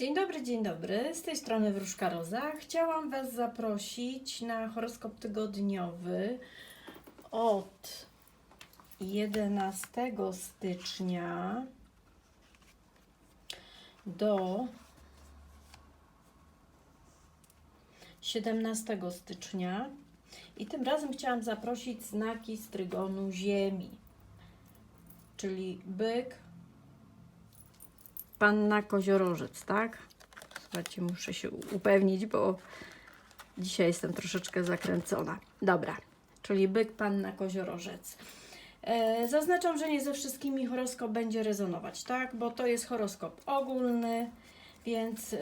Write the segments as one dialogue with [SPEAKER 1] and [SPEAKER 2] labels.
[SPEAKER 1] Dzień dobry, dzień dobry. Z tej strony Wróżka Roza. Chciałam Was zaprosić na horoskop tygodniowy od 11 stycznia do 17 stycznia. I tym razem chciałam zaprosić znaki z trygonu Ziemi, czyli byk, Panna Koziorożec, tak? Słuchajcie, muszę się upewnić, bo dzisiaj jestem troszeczkę zakręcona. Dobra, czyli byk, panna Koziorożec. E, zaznaczam, że nie ze wszystkimi horoskop będzie rezonować, tak? Bo to jest horoskop ogólny, więc y,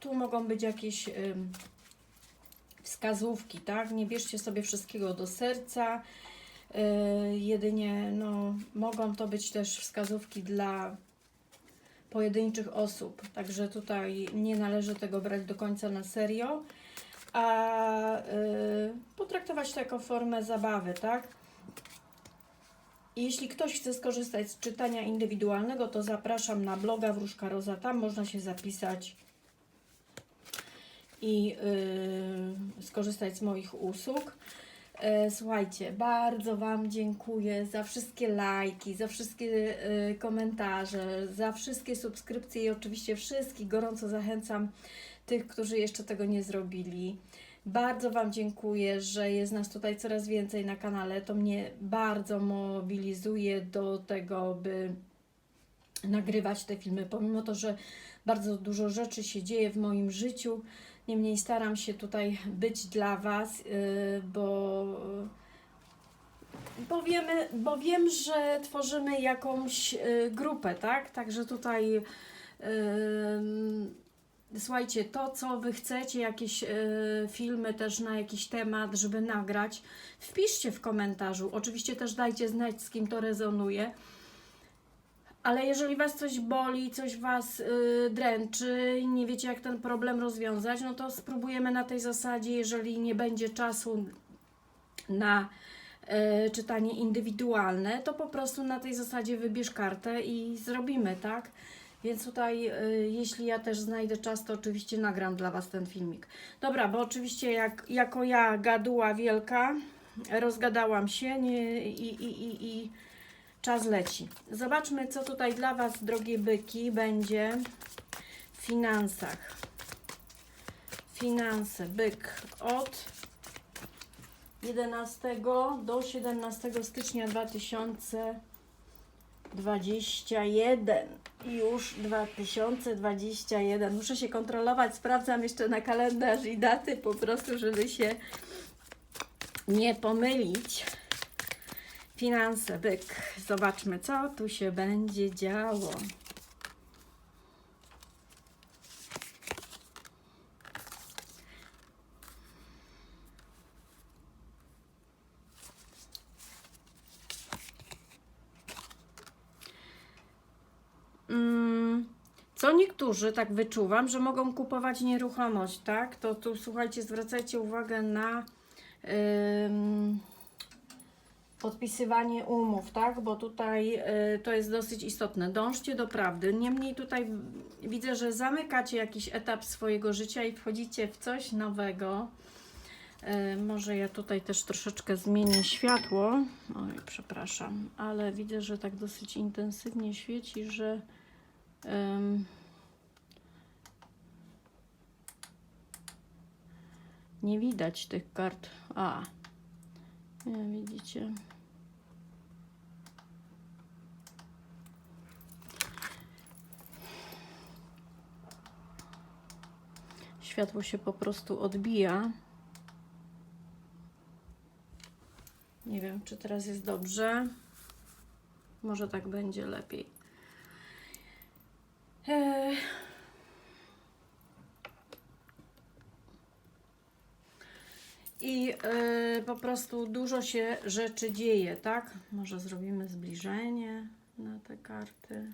[SPEAKER 1] tu mogą być jakieś y, wskazówki, tak? Nie bierzcie sobie wszystkiego do serca. Y, jedynie no, mogą to być też wskazówki dla pojedynczych osób. Także tutaj nie należy tego brać do końca na serio, a y, potraktować to jako formę zabawy, tak? Jeśli ktoś chce skorzystać z czytania indywidualnego, to zapraszam na bloga Wróżka Roza. Tam można się zapisać i y, skorzystać z moich usług. E, Słuchajcie, bardzo Wam dziękuję za wszystkie lajki, za wszystkie e, komentarze, za wszystkie subskrypcje i oczywiście wszystkich gorąco zachęcam tych, którzy jeszcze tego nie zrobili. Bardzo Wam dziękuję, że jest nas tutaj coraz więcej na kanale. To mnie bardzo mobilizuje do tego, by nagrywać te filmy, pomimo to, że bardzo dużo rzeczy się dzieje w moim życiu. Niemniej staram się tutaj być dla Was, yy, bo, bo, wiemy, bo wiem, że tworzymy jakąś yy, grupę, tak? Także tutaj yy, słuchajcie, to co Wy chcecie, jakieś filmy też na jakiś temat, żeby nagrać, wpiszcie w komentarzu. Oczywiście też dajcie znać, z kim to rezonuje. Ale jeżeli Was coś boli, coś Was y, dręczy nie wiecie, jak ten problem rozwiązać, no to spróbujemy na tej zasadzie, jeżeli nie będzie czasu na y, czytanie indywidualne, to po prostu na tej zasadzie wybierz kartę i zrobimy, tak? Więc tutaj, y, jeśli ja też znajdę czas, to oczywiście nagram dla Was ten filmik. Dobra, bo oczywiście jak, jako ja gaduła wielka, rozgadałam się nie, i, i, i, i czas leci. Zobaczmy, co tutaj dla Was, drogie byki, będzie w finansach. Finanse, byk od 11 do 17 stycznia 2021. Już 2021. Muszę się kontrolować, sprawdzam jeszcze na kalendarz i daty po prostu, żeby się nie pomylić. Finanse, byk. Zobaczmy, co tu się będzie działo. Mm, Co niektórzy, tak wyczuwam, że mogą kupować nieruchomość, tak? To tu słuchajcie, zwracajcie uwagę na. ym, podpisywanie umów, tak? Bo tutaj y, to jest dosyć istotne. Dążcie do prawdy. Niemniej tutaj widzę, że zamykacie jakiś etap swojego życia i wchodzicie w coś nowego. Y, może ja tutaj też troszeczkę zmienię światło. Oj, przepraszam, ale widzę, że tak dosyć intensywnie świeci, że nie widać tych kart. A, widzicie. Światło się po prostu odbija. Nie wiem, czy teraz jest dobrze. Może tak będzie lepiej. Eee. I y, po prostu dużo się rzeczy dzieje, tak? Może zrobimy zbliżenie na te karty,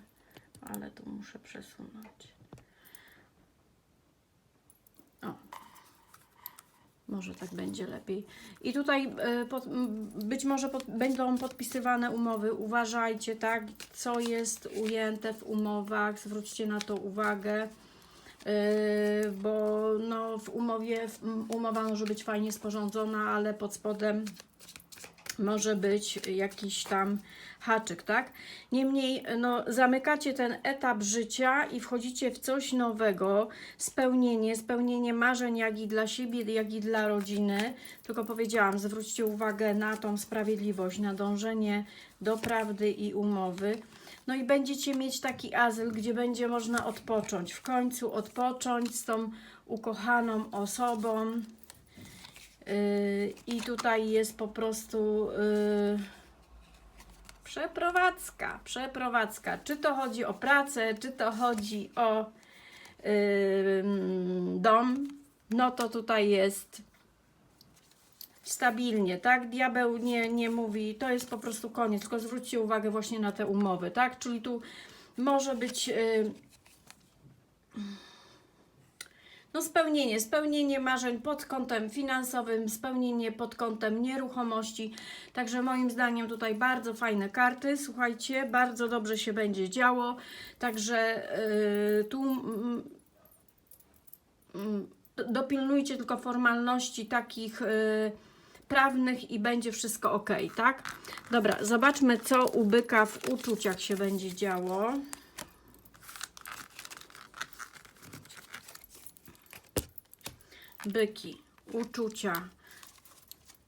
[SPEAKER 1] ale tu muszę przesunąć. O. Może tak będzie lepiej. I tutaj e, pod, być może pod, będą podpisywane umowy. Uważajcie, tak, co jest ujęte w umowach, zwróćcie na to uwagę. Yy, bo no, w umowie umowa może być fajnie sporządzona, ale pod spodem może być jakiś tam haczyk, tak? Niemniej, no, zamykacie ten etap życia i wchodzicie w coś nowego, spełnienie, spełnienie marzeń jak i dla siebie, jak i dla rodziny. Tylko powiedziałam, zwróćcie uwagę na tą sprawiedliwość, na dążenie do prawdy i umowy. No i będziecie mieć taki azyl, gdzie będzie można odpocząć, w końcu odpocząć z tą ukochaną osobą. Yy, I tutaj jest po prostu yy, przeprowadzka, przeprowadzka. Czy to chodzi o pracę, czy to chodzi o mm, dom, no to tutaj jest stabilnie, tak? Diabeł nie, nie mówi, to jest po prostu koniec, tylko zwróćcie uwagę właśnie na te umowy, tak? Czyli tu może być yy, no spełnienie, spełnienie marzeń pod kątem finansowym, spełnienie pod kątem nieruchomości. Także moim zdaniem tutaj bardzo fajne karty. Słuchajcie, bardzo dobrze się będzie działo. Także yy, tu mm, mm, dopilnujcie tylko formalności takich yy, prawnych i będzie wszystko ok, tak? Dobra, zobaczmy co u byka w uczuciach się będzie działo. Byki, uczucia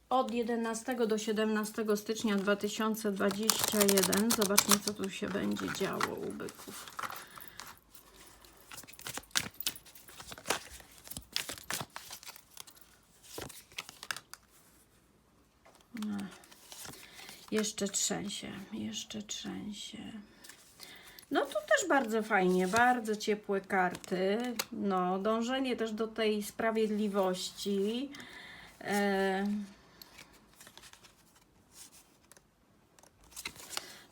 [SPEAKER 1] od 11 do 17 stycznia 2021. Zobaczmy, co tu się będzie działo u byków. Ech. Jeszcze trzęsie, jeszcze trzęsie. No tu też bardzo fajnie, bardzo ciepłe karty. No, dążenie też do tej sprawiedliwości. E...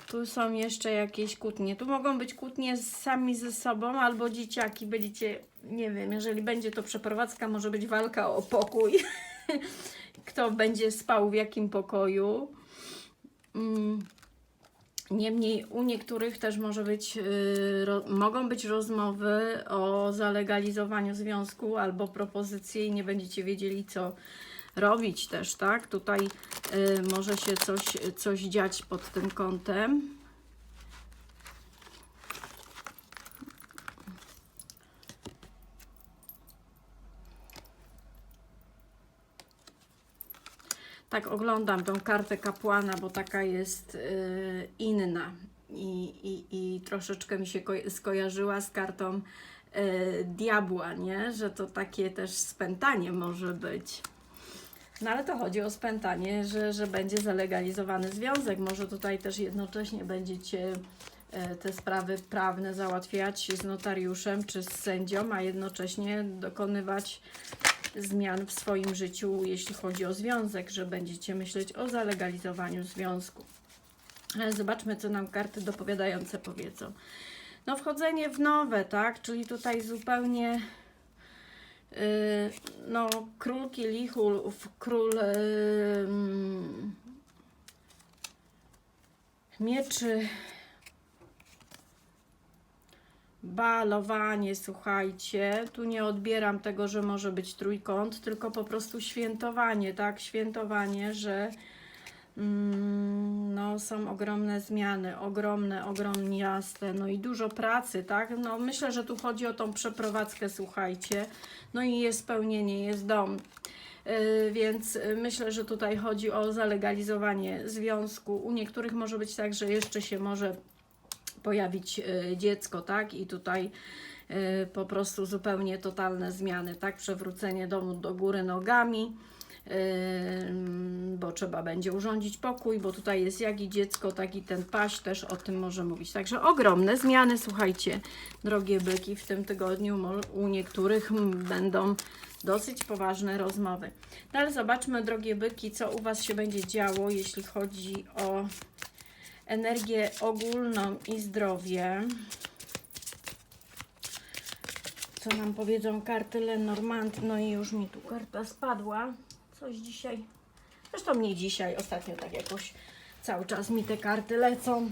[SPEAKER 1] Tu są jeszcze jakieś kłótnie. Tu mogą być kłótnie sami ze sobą albo dzieciaki. Będziecie, nie wiem, jeżeli będzie to przeprowadzka, może być walka o pokój. Kto będzie spał w jakim pokoju. Mm. Niemniej u niektórych też może być, yy, ro, mogą być rozmowy o zalegalizowaniu związku albo propozycje i nie będziecie wiedzieli, co robić też, tak? Tutaj yy, może się coś, coś dziać pod tym kątem. Tak, oglądam tą kartę kapłana, bo taka jest y, inna i, i, i troszeczkę mi się ko- skojarzyła z kartą y, diabła, nie? Że to takie też spętanie może być. No ale to chodzi o spętanie, że, że będzie zalegalizowany związek. Może tutaj też jednocześnie będziecie e, te sprawy prawne załatwiać z notariuszem czy z sędzią, a jednocześnie dokonywać zmian w swoim życiu, jeśli chodzi o związek, że będziecie myśleć o zalegalizowaniu związku. Ale zobaczmy, co nam karty dopowiadające powiedzą. No, wchodzenie w nowe, tak? Czyli tutaj zupełnie. Yy, no, król kielichów, król yy, mieczy, balowanie, słuchajcie, tu nie odbieram tego, że może być trójkąt, tylko po prostu świętowanie, tak? Świętowanie, że mm, no, są ogromne zmiany, ogromne, ogromnie jasne, no i dużo pracy, tak? No myślę, że tu chodzi o tą przeprowadzkę, słuchajcie, no i jest spełnienie, jest dom. Yy, Więc myślę, że tutaj chodzi o zalegalizowanie związku. U niektórych może być tak, że jeszcze się może pojawić y, dziecko, tak? I tutaj y, po prostu zupełnie totalne zmiany, tak? Przewrócenie domu do góry nogami, y, bo trzeba będzie urządzić pokój, bo tutaj jest jak i dziecko, tak i ten paś też o tym może mówić. Także ogromne zmiany, słuchajcie, drogie byki, w tym tygodniu u niektórych mm, będą dosyć poważne rozmowy. No ale zobaczmy, drogie byki, co u Was się będzie działo, jeśli chodzi o energię ogólną i zdrowie. co nam powiedzą karty Lenormand. No i już mi tu karta spadła. Coś dzisiaj. Zresztą nie dzisiaj, ostatnio tak jakoś cały czas mi te karty lecą.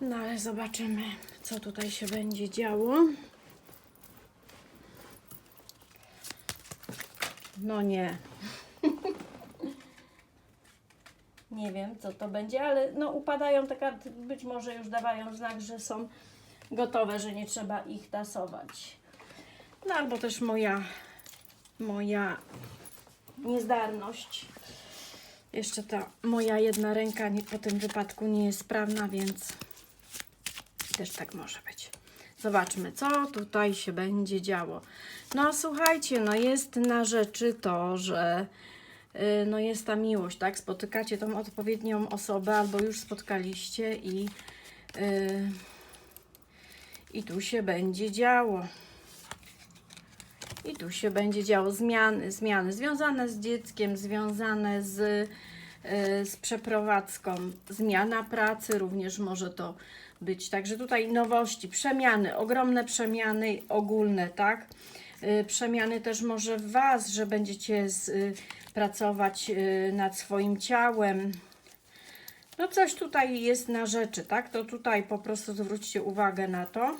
[SPEAKER 1] No ale zobaczymy, co tutaj się będzie działo. No nie. nie wiem, co to będzie, ale no upadają te karty, być może już dawają znak, że są gotowe, że nie trzeba ich tasować. No albo też moja, moja niezdarność. Jeszcze ta moja jedna ręka nie, po tym wypadku nie jest sprawna, więc też tak może być. Zobaczmy, co tutaj się będzie działo. No słuchajcie, no jest na rzeczy to, że no jest ta miłość, tak? Spotykacie tą odpowiednią osobę albo już spotkaliście i y, i tu się będzie działo. I tu się będzie działo zmiany, zmiany związane z dzieckiem, związane z, y, z przeprowadzką, zmiana pracy również może to być. Także tutaj nowości, przemiany, ogromne przemiany ogólne, tak? Y, Przemiany też może w Was, że będziecie z, y, pracować y, nad swoim ciałem. No coś tutaj jest na rzeczy, tak? To tutaj po prostu zwróćcie uwagę na to.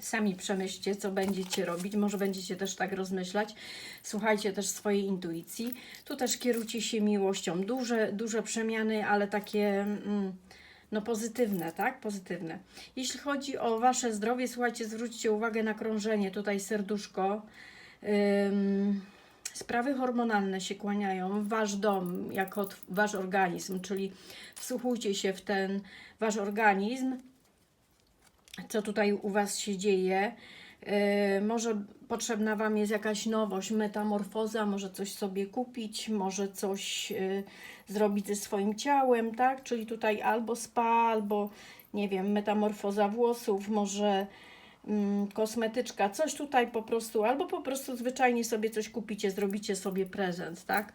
[SPEAKER 1] Sami przemyślcie, co będziecie robić. Może będziecie też tak rozmyślać. Słuchajcie też swojej intuicji. Tu też kierujcie się miłością. Duże, duże przemiany, ale takie mm, no pozytywne, tak? Pozytywne. Jeśli chodzi o Wasze zdrowie, słuchajcie, zwróćcie uwagę na krążenie. Tutaj serduszko. Ym, sprawy hormonalne się kłaniają w Wasz dom, jako Wasz organizm, czyli wsłuchujcie się w ten Wasz organizm, co tutaj u Was się dzieje. Yy, może potrzebna Wam jest jakaś nowość, metamorfoza, może coś sobie kupić, może coś yy, zrobić ze swoim ciałem, tak? Czyli tutaj albo spa, albo nie wiem, metamorfoza włosów, może mm, kosmetyczka, coś tutaj po prostu, albo po prostu zwyczajnie sobie coś kupicie, zrobicie sobie prezent, tak?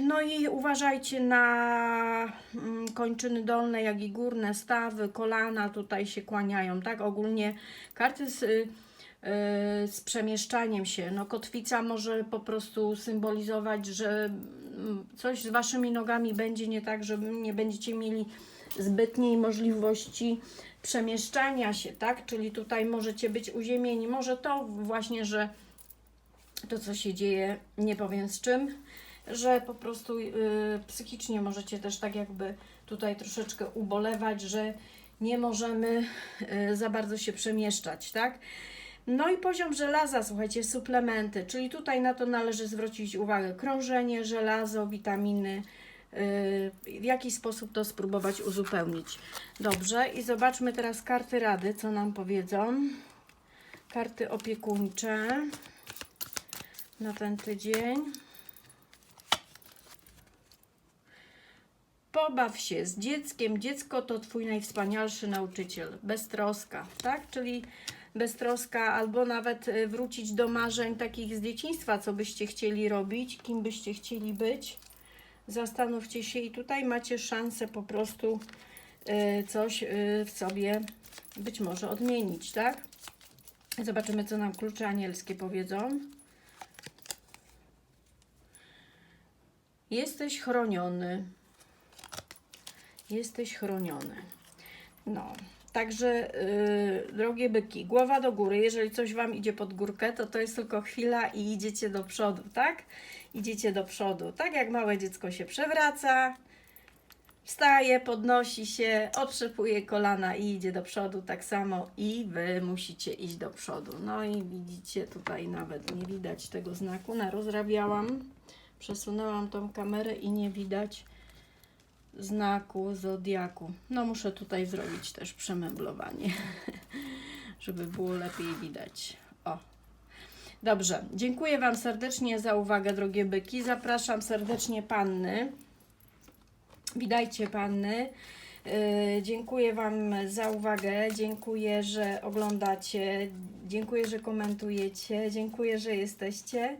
[SPEAKER 1] No i uważajcie na mm, kończyny dolne, jak i górne, stawy, kolana tutaj się kłaniają, tak? Ogólnie karty z, y, y, z przemieszczaniem się. No kotwica może po prostu symbolizować, że mm, coś z waszymi nogami będzie nie tak, że nie będziecie mieli zbytniej możliwości przemieszczania się, tak? Czyli tutaj możecie być uziemieni. Może to właśnie, że to, co się dzieje, nie powiem z czym, że po prostu y, psychicznie możecie też tak jakby tutaj troszeczkę ubolewać, że nie możemy y, za bardzo się przemieszczać, tak? No i poziom żelaza, słuchajcie, suplementy, czyli tutaj na to należy zwrócić uwagę. Krążenie, żelazo, witaminy, y, w jaki sposób to spróbować uzupełnić. Dobrze, i zobaczmy teraz karty rady, co nam powiedzą. Karty opiekuńcze na ten tydzień. Pobaw się z dzieckiem. Dziecko to twój najwspanialszy nauczyciel. Beztroska, tak? Czyli beztroska, albo nawet y, wrócić do marzeń takich z dzieciństwa, co byście chcieli robić, kim byście chcieli być. Zastanówcie się i tutaj macie szansę po prostu y, coś y, w sobie być może odmienić, tak? Zobaczymy, co nam klucze anielskie powiedzą. Jesteś chroniony. Jesteś chroniony. No, także yy, drogie byki, głowa do góry. Jeżeli coś Wam idzie pod górkę, to to jest tylko chwila i idziecie do przodu, tak? Idziecie do przodu. Tak jak małe dziecko się przewraca, wstaje, podnosi się, otrzepuje kolana i idzie do przodu, tak samo i Wy musicie iść do przodu. No i widzicie, tutaj nawet nie widać tego znaku. Narozrabiałam, przesunęłam tą kamerę i nie widać znaku zodiaku. No muszę tutaj zrobić też przemeblowanie, żeby było lepiej widać. O. Dobrze, dziękuję Wam serdecznie za uwagę, drogie byki. Zapraszam serdecznie panny. Witajcie panny. Yy, dziękuję Wam za uwagę, dziękuję, że oglądacie, dziękuję, że komentujecie, dziękuję, że jesteście.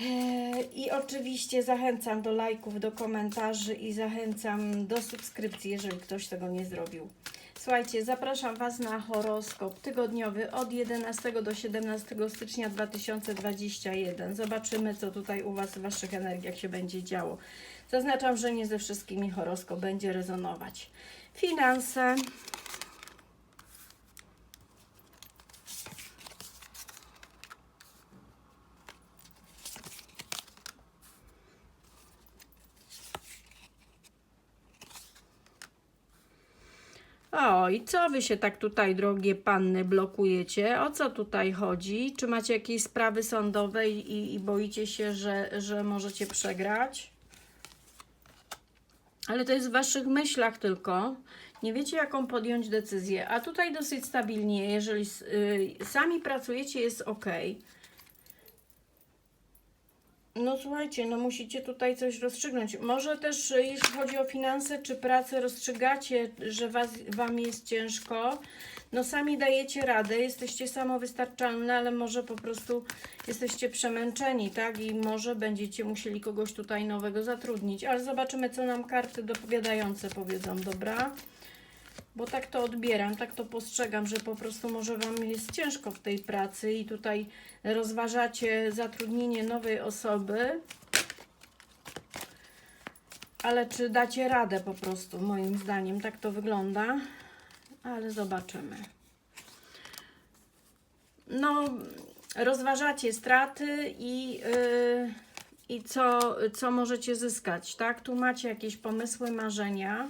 [SPEAKER 1] Eee, I oczywiście zachęcam do lajków, do komentarzy i zachęcam do subskrypcji, jeżeli ktoś tego nie zrobił. Słuchajcie, zapraszam Was na horoskop tygodniowy od 11 do 17 stycznia 2021. Zobaczymy, co tutaj u Was w Waszych energiach się będzie działo. Zaznaczam, że nie ze wszystkimi horoskop będzie rezonować. Finanse. I co wy się tak tutaj, drogie panny, blokujecie? O co tutaj chodzi? Czy macie jakieś sprawy sądowe i, i boicie się, że, że możecie przegrać? Ale to jest w waszych myślach tylko. Nie wiecie, jaką podjąć decyzję. A tutaj dosyć stabilnie, jeżeli y, sami pracujecie, jest ok. No słuchajcie, no musicie tutaj coś rozstrzygnąć. Może też, y, jeśli chodzi o finanse czy pracę, rozstrzygacie, że was, wam jest ciężko. No sami dajecie radę, jesteście samowystarczalne, ale może po prostu jesteście przemęczeni, tak? I może będziecie musieli kogoś tutaj nowego zatrudnić. Ale zobaczymy, co nam karty dopowiadające powiedzą, dobra? Bo tak to odbieram, tak to postrzegam, że po prostu może Wam jest ciężko w tej pracy i tutaj rozważacie zatrudnienie nowej osoby. Ale czy dacie radę po prostu, moim zdaniem, tak to wygląda. Ale zobaczymy. No, rozważacie straty i, yy, i co, co możecie zyskać, tak? Tu macie jakieś pomysły, marzenia.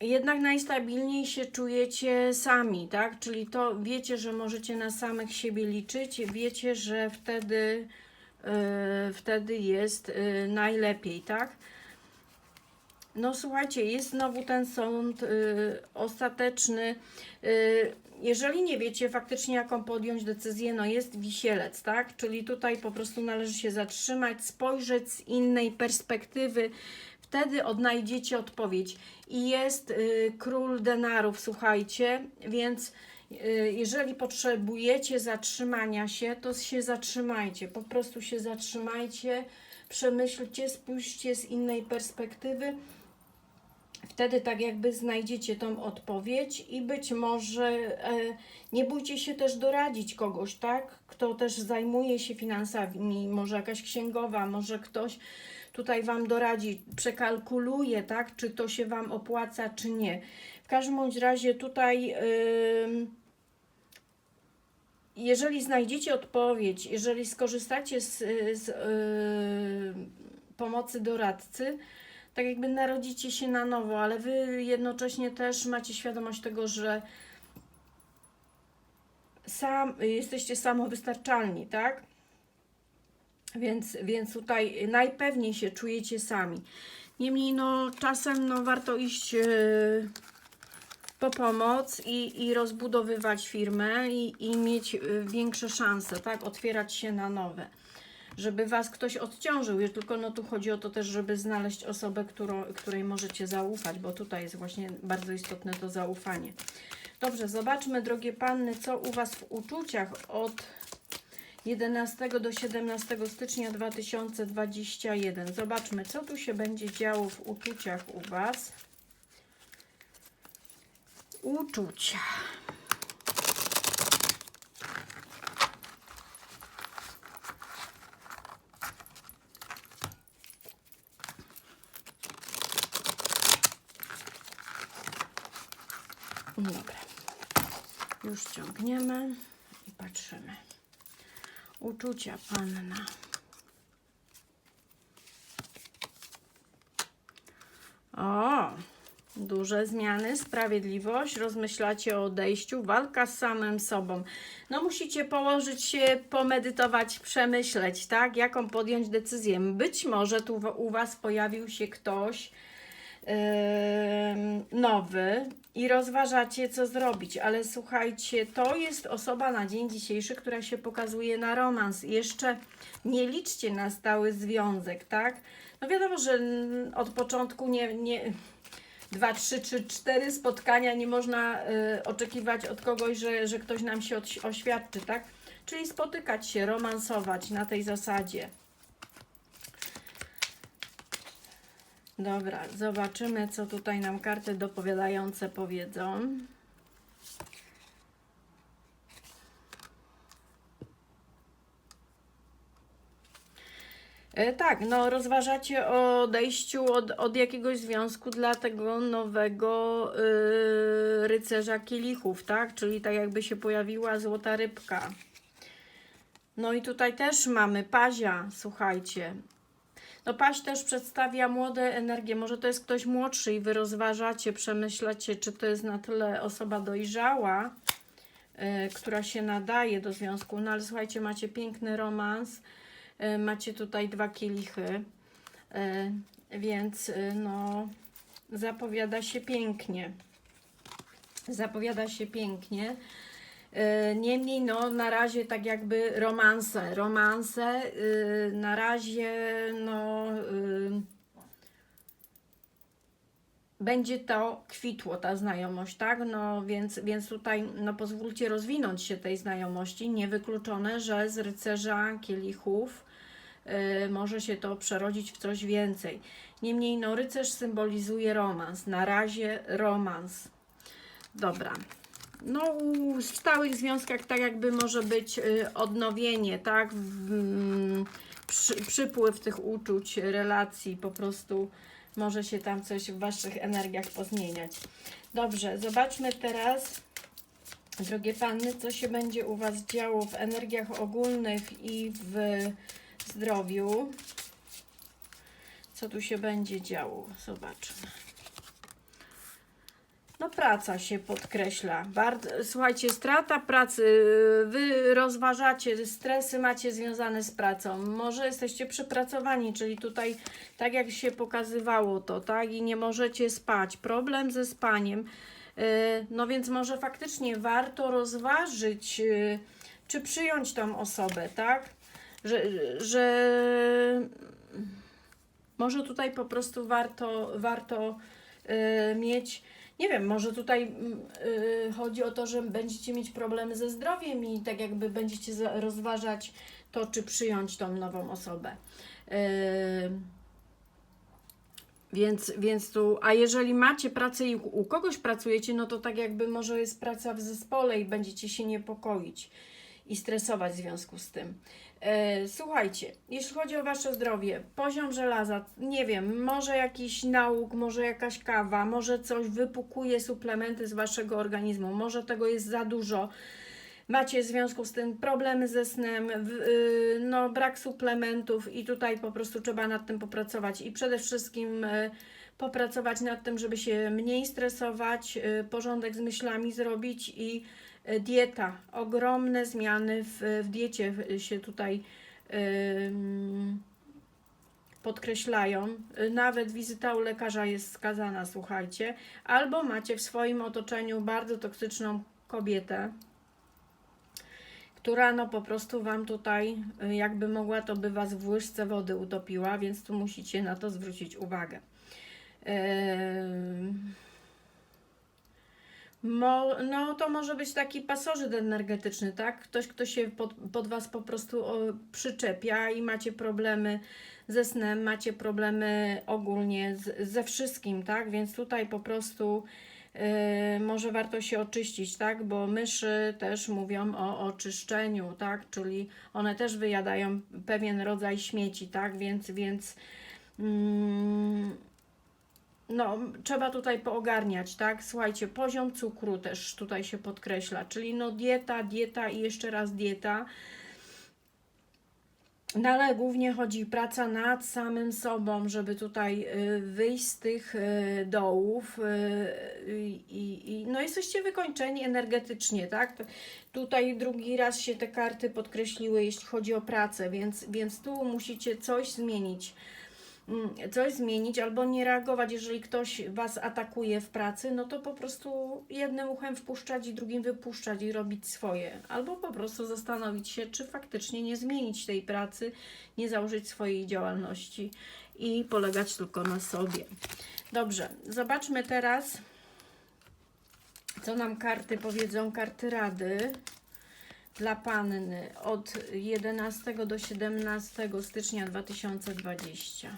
[SPEAKER 1] Jednak najstabilniej się czujecie sami, tak? Czyli to wiecie, że możecie na samych siebie liczyć, wiecie, że wtedy, yy, wtedy jest yy, najlepiej, tak? No słuchajcie, jest znowu ten sąd y, ostateczny. Y, jeżeli nie wiecie faktycznie, jaką podjąć decyzję, no jest wisielec, tak? Czyli tutaj po prostu należy się zatrzymać, spojrzeć z innej perspektywy. Wtedy odnajdziecie odpowiedź. I jest y, król denarów, słuchajcie, więc y, jeżeli potrzebujecie zatrzymania się, to się zatrzymajcie. Po prostu się zatrzymajcie, przemyślcie, spójrzcie z innej perspektywy wtedy tak jakby znajdziecie tą odpowiedź i być może e, nie bójcie się też doradzić kogoś, tak? Kto też zajmuje się finansami, może jakaś księgowa, może ktoś tutaj Wam doradzi, przekalkuluje, tak? Czy to się Wam opłaca, czy nie. W każdym bądź razie tutaj. jeżeli znajdziecie odpowiedź, jeżeli skorzystacie z, z yy, pomocy doradcy, tak jakby narodzicie się na nowo, ale wy jednocześnie też macie świadomość tego, że sam, jesteście samowystarczalni, tak? Więc, więc tutaj najpewniej się czujecie sami. Niemniej, no, czasem no, warto iść yy, po pomoc i, i rozbudowywać firmę i, i mieć y, większe szanse, tak? Otwierać się na nowe. Żeby Was ktoś odciążył, tylko no tu chodzi o to też, żeby znaleźć osobę, którą, której możecie zaufać, bo tutaj jest właśnie bardzo istotne to zaufanie. Dobrze, zobaczmy, drogie panny, co u Was w uczuciach od 11 do 17 stycznia 2021. Zobaczmy, co tu się będzie działo w uczuciach u Was. Uczucia. Dobra. Już ciągniemy i patrzymy. Uczucia panna. O, duże zmiany, sprawiedliwość, rozmyślacie o odejściu, walka z samym sobą. No musicie położyć się, pomedytować, przemyśleć, tak? Jaką podjąć decyzję. Być może tu u Was pojawił się ktoś, nowy i rozważacie, co zrobić. Ale słuchajcie, to jest osoba na dzień dzisiejszy, która się pokazuje na romans. Jeszcze nie liczcie na stały związek, tak? No wiadomo, że od początku nie. nie Dwa, trzy czy cztery spotkania nie można y, oczekiwać od kogoś, że, że ktoś nam się oświadczy, tak? Czyli spotykać się, romansować na tej zasadzie. Dobra, zobaczymy, co tutaj nam karty dopowiadające powiedzą. E, Tak, no rozważacie o odejściu od, od jakiegoś związku dla tego nowego y, rycerza kielichów, tak? Czyli tak jakby się pojawiła złota rybka. No i tutaj też mamy pazia, słuchajcie. No paź też przedstawia młode energie. Może to jest ktoś młodszy i wy rozważacie, przemyślacie, czy to jest na tyle osoba dojrzała, y, która się nadaje do związku. No ale słuchajcie, macie piękny romans, y, macie tutaj dwa kielichy, y, więc y, no zapowiada się pięknie. Zapowiada się pięknie. E, Niemniej, no, na razie tak jakby romanse, romanse, y, na razie, no, y, będzie to kwitło, ta znajomość, tak? No, więc, więc tutaj, no, pozwólcie rozwinąć się tej znajomości. Niewykluczone, że z rycerza kielichów y, może się to przerodzić w coś więcej. Niemniej, no, rycerz symbolizuje romans. Na razie romans. Dobra. No, w stałych związkach tak jakby może być y, odnowienie, tak? Mm, przy, przypływ tych uczuć, relacji, po prostu może się tam coś w Waszych energiach pozmieniać. Dobrze, zobaczmy teraz, drogie Panny, co się będzie u Was działo w energiach ogólnych i w zdrowiu. Co tu się będzie działo? Zobaczmy. No praca się podkreśla. Bardzo, słuchajcie, strata pracy, wy rozważacie, stresy macie związane z pracą. Może jesteście przepracowani, czyli tutaj tak jak się pokazywało to, tak? I nie możecie spać. Problem ze spaniem. Yy, No więc może faktycznie warto rozważyć, yy, czy przyjąć tą osobę, tak? Że, że może tutaj po prostu warto, warto mieć nie wiem, może tutaj mm, y, chodzi o to, że będziecie mieć problemy ze zdrowiem i tak jakby będziecie rozważać to, czy przyjąć tą nową osobę. Y, więc, więc tu, a jeżeli macie pracę i u kogoś pracujecie, no to tak jakby może jest praca w zespole i będziecie się niepokoić i stresować w związku z tym. E, Słuchajcie, jeśli chodzi o Wasze zdrowie, poziom żelaza, nie wiem, może jakiś nauk, może jakaś kawa, może coś wypukuje suplementy z Waszego organizmu, może tego jest za dużo. Macie w związku z tym problemy ze snem, y, no, brak suplementów i tutaj po prostu trzeba nad tym popracować i przede wszystkim y, popracować nad tym, żeby się mniej stresować, y, porządek z myślami zrobić i y, dieta. Ogromne zmiany w, w diecie się tutaj podkreślają. Nawet wizyta u lekarza jest skazana, słuchajcie. Albo macie w swoim otoczeniu bardzo toksyczną kobietę, która no po prostu Wam tutaj, y, jakby mogła, to by Was w łyżce wody utopiła, więc tu musicie na to zwrócić uwagę. Mo, no to może być taki pasożyt energetyczny, tak? Ktoś, kto się pod, pod Was po prostu o, przyczepia i macie problemy ze snem, macie problemy ogólnie z, ze wszystkim, tak? Więc tutaj po prostu yy, może warto się oczyścić, tak? Bo myszy też mówią o oczyszczeniu, tak? Czyli one też wyjadają pewien rodzaj śmieci, tak? Więc, więc mm, no, trzeba tutaj poogarniać, tak? Słuchajcie, poziom cukru też tutaj się podkreśla, czyli no dieta, dieta i jeszcze raz dieta. No ale głównie chodzi praca nad samym sobą, żeby tutaj y, wyjść z tych y, dołów y, i, i no jesteście wykończeni energetycznie, tak? Tutaj drugi raz się te karty podkreśliły, jeśli chodzi o pracę, więc, więc tu musicie coś zmienić coś zmienić albo nie reagować, jeżeli ktoś Was atakuje w pracy, no to po prostu jednym uchem wpuszczać i drugim wypuszczać i robić swoje. Albo po prostu zastanowić się, czy faktycznie nie zmienić tej pracy, nie założyć swojej działalności i polegać tylko na sobie. Dobrze, zobaczmy teraz, co nam karty powiedzą, karty rady dla Panny od 11 do 17 stycznia 2020.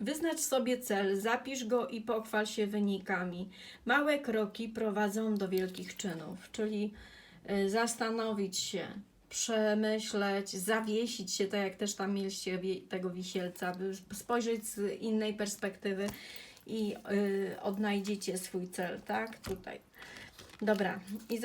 [SPEAKER 1] Wyznacz sobie cel, zapisz go i pochwal się wynikami. Małe kroki prowadzą do wielkich czynów, czyli y, zastanowić się, przemyśleć, zawiesić się, tak jak też tam mieliście tego wisielca, spojrzeć z innej perspektywy i y, odnajdziecie swój cel, tak? Tutaj. Dobra. I